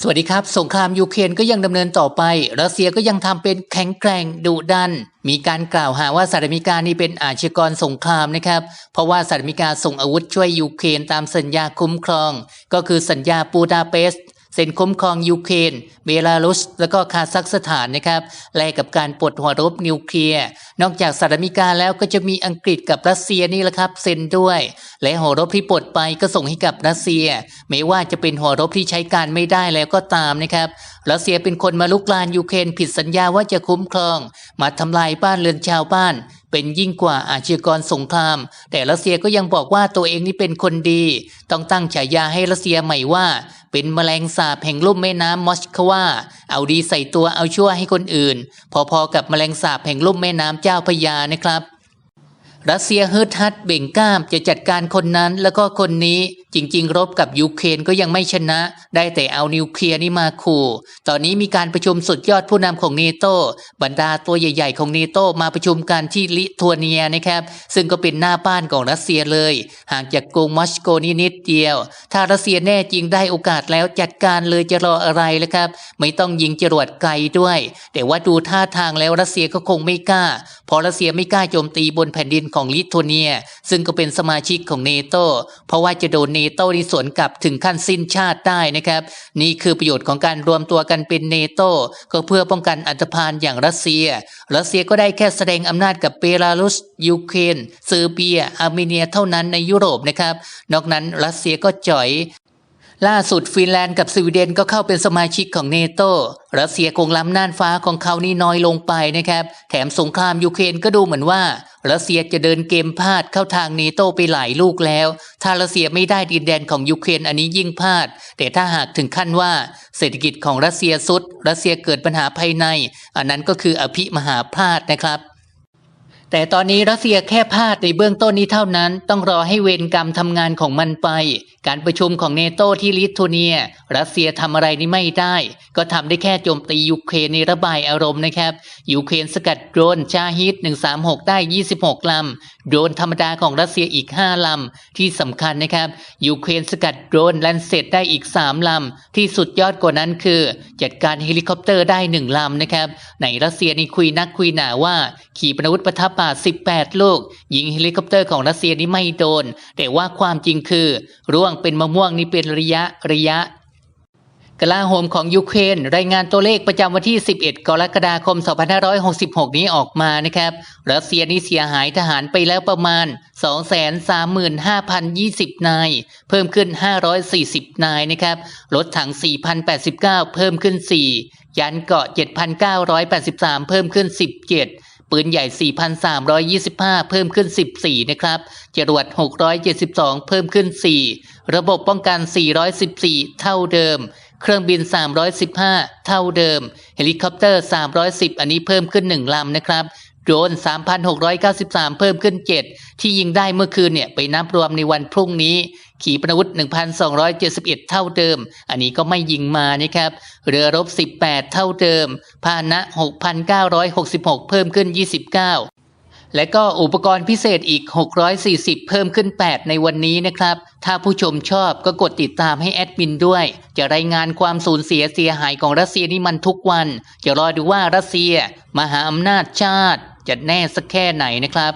สวัสดีครับ สงครามยูเครนก็ยังดำเนินต่อไป รัสเซียก็ยังทำเป็นแข็งแกร่งดุดัน มีการกล่าวหาว่าสหรัฐอเมริกานี่เป็นอาชญากรสงครามนะครับ เพราะว่าสหรัฐอเมริกาส่งอาวุธช่วยยูเครนตามสัญญาคุ้มครอง ก็คือสัญญาปูดาเปสต์ เซ็นคุ้มครองยูเครน เบลารุส แล้วก็คาซัคสถานนะครับ แลกกับการปลดหัวรบนิวเคลียร์ นอกจากสหรัฐอเมริกาแล้วก็จะมีอังกฤษกับรัสเซียนี่แหละครับเซ็นด้วย และหัวรบที่ปลดไปก็ส่งให้กับรัสเซีย ไม่ว่าจะเป็นหัวรบที่ใช้การไม่ได้แล้วก็ตามนะครับ รัสเซียเป็นคนมาลุกลานยูเครนผิดสัญญาว่าจะคุ้มครอง มาทำลายบ้านเรือนชาวบ้านเป็นยิ่งกว่าอาชญากรสงคราม แต่รัสเซียก็ยังบอกว่าตัวเองนี่เป็นคนดี ต้องตั้งฉายาให้รัสเซียใหม่ว่า เป็นแมลงสาบแห่งลุ่มแม่น้ำมอสควา เอาดีใส่ตัวเอาชั่วให้คนอื่น พอๆกับแมลงสาบแห่งลุ่มแม่น้ำเจ้าพระยานะครับ รัสเซียฮึดฮัดเบ่งกล้ามจะจัดการคนนั้นแล้วก็คนนี้ จริง ๆ รบกับยูเครนก็ยังไม่ชนะ ได้แต่เอานิวเคลียร์นี่มาขู่ ตอนนี้มีการประชุมสุดยอดผู้นำของเนโตบรรดาตัวใหญ่ ๆ ของเนโตมาประชุมกันที่ลิทัวเนียนะครับ ซึ่งก็เป็นหน้าบ้านของรัสเซียเลยห่างจากกรุงมอสโกนี่นิดเดียว ถ้ารัสเซียแน่จริงได้โอกาสแล้วจัดการเลยจะรออะไรล่ะครับ ไม่ต้องยิงจรวดไกลด้วย แต่ว่าดูท่าทางแล้วรัสเซียก็คงไม่กล้า พราะรัสเซียไม่กล้าโจมตีบนแผ่นดินของลิทัวเนีย ซึ่งก็เป็นสมาชิกของเนโตเพราะว่าจะโดนเนโตนี่สวนกลับถึงขั้นสิ้นชาติได้นะครับ นี่คือประโยชน์ของการรวมตัวกันเป็นเนโตก็เพื่อป้องกันอันธพาลอย่างรัสเซีย รัสเซียก็ได้แค่แสดงอำนาจกับเบลารุสยูเครนเซอร์เบียอาร์เมเนียเท่านั้นในยุโรปนะครับ นอกนั้นรัสเซียก็จ่อย ล่าสุดฟินแลนด์กับสวีเดนก็เข้าเป็นสมาชิกของเนโตรัสเซียคงล้ำน่านฟ้าของเขานี่น้อยลงไปนะครับ แถมสงครามยูเครนก็ดูเหมือนว่ารัสเซียจะเดินเกมพลาดเข้าทางเนโตไปหลายลูกแล้ว ถ้ารัสเซียไม่ได้ดินแดนของยูเครนอันนี้ยิ่งพลาด แต่ถ้าหากถึงขั้นว่าเศรษฐกิจของรัสเซียสุด รัสเซียเกิดปัญหาภายใน อันนั้นก็คืออภิมหาพลาดนะครับแต่ตอนนี้รัสเซียแค่พลาดในเบื้องต้นนี้เท่านั้น ต้องรอให้เวรกรรมทำงานของมันไป การประชุมของเนโตที่ลิทัวเนีย รัสเซียทำอะไรนี่ไม่ได้ ก็ทำได้แค่โจมตียูเครนในระบายอารมณ์นะครับยูเครนสกัดโดรนชาฮิต 136 ได้ 26 ลำ โดรนธรรมดาของรัสเซียอีก 5 ลำ ที่สำคัญนะครับยูเครนสกัดโดรนแลนเซตได้อีก 3 ลำ ที่สุดยอดกว่านั้นคือ จัดการเฮลิคอปเตอร์ได้ 1 ลำนะครับในรัสเซียนี่คุยนักคุยหนาว่า ขีปนาวุธปะทะป่า 18 ลูก ยิงเฮลิคอปเตอร์ของรัสเซียนี่ไม่โดน แต่ว่าความจริงคือร่วงงเป็นมะม่วงนี่เป็นระยะระยะ กลาโหมของยูเครนรายงานตัวเลขประจำวันที่ 11 กรกฎาคม 2566 นี้ออกมานะครับรัสเซียนี่เสียหายทหารไปแล้วประมาณ 235,020 นาย เพิ่มขึ้น 540 นายนะครับรถถัง 4,089 เพิ่มขึ้น 4 ยันเกาะ 7,983 เพิ่มขึ้น 17 ปืนใหญ่ 4,325 เพิ่มขึ้น 14 นะครับ จรวด 672 เพิ่มขึ้น 4 ระบบป้องกัน 414 เท่าเดิม เครื่องบิน 315 เท่าเดิม เฮลิคอปเตอร์ 310 อันนี้เพิ่มขึ้น 1 ลำนะครับ โดรน3,693 เพิ่มขึ้น 7 ที่ยิงได้เมื่อคืนเนี่ยไปนับรวมในวันพรุ่งนี้ ขีปนาวุธ 1,271 เท่าเดิม อันนี้ก็ไม่ยิงมานะครับ เรือรบ 18 เท่าเดิม พาหนะ 6,966 เพิ่มขึ้น 29และก็อุปกรณ์พิเศษอีก 640 เพิ่มขึ้น 8 ในวันนี้นะครับ ถ้าผู้ชมชอบก็กดติดตามให้แอดมินด้วย จะรายงานความสูญเสียเสียหายของรัสเซียนี่มันทุกวัน จะรอดูว่ารัสเซีย มหาอำนาจชาติ จะแน่สักแค่ไหนนะครับ